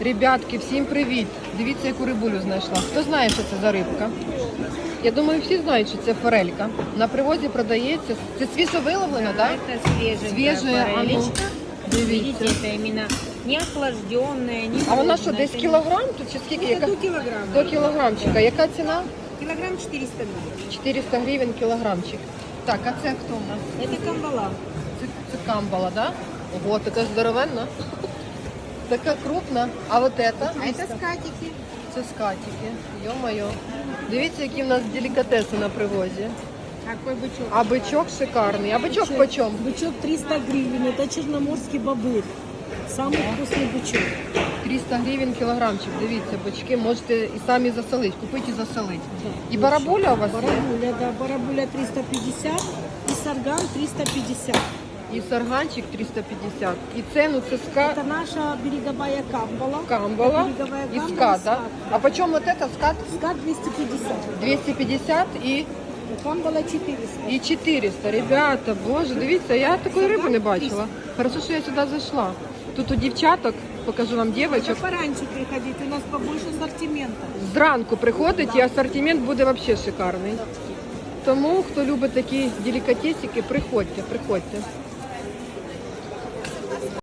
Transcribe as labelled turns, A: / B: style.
A: Ребятки, всім привіт! Дивіться, яку рибулю знайшла. Хто знає, що це за рибка? Я думаю, всі знають, що це форелька. На привозі продається. Це свіжо виловлено, так?
B: Это свеженькая
A: Свежая, а ну,
B: форелечка.
A: дивіться.
B: Видите, это именно не охлажденная, не
A: А вона що,
B: холодная.
A: десь
B: Это
A: кілограм тут чи скільки?
B: Это
A: Яка?
B: до килограмма.
A: До кілограмчика. Яка ціна?
B: Килограмм 400 гривен.
A: 400 гривень кілограмчик. Так, а це хто у нас?
B: Это камбала.
A: Це, це камбала, да? Ого, така здоровенна. Така крупна. А вот это?
B: А это скатики.
A: Це скатики. Йо-моє. Дивіться, які в нас делікатеси на привозі.
B: Какой бычок?
A: А бичок шикарний. А бичок почем?
C: Бычок 300 гривен, это черноморский бобыль. Самый вкусный бычок.
A: 300 гривень кілограмчик. Дивіться, бички можете і самі засолити, купити і засолити. І барабуля у вас є?
C: Барабуля, да, барабуля 350 и сарган 350.
A: І сарганчик 350. І ціну це ска...
C: Это наша береговая камбала.
A: камбала
C: Береговая
A: і
C: камбала,
A: скат, да? А почем вот это скат?
C: Скат 250.
A: 250 і,
C: Камбала 400.
A: і 400. Ребята, боже, дивіться, я такої риби не бачила. Хорошо, що я сюди зайшла. Тут у дівчаток, покажу вам
C: Это
A: дівчаток.
C: пораньше приходите, у нас побольше ассортимента.
A: Зранку приходить і асортимент буде взагалі шикарний. Тому, хто любить такі делікатесики, приходьте, приходьте.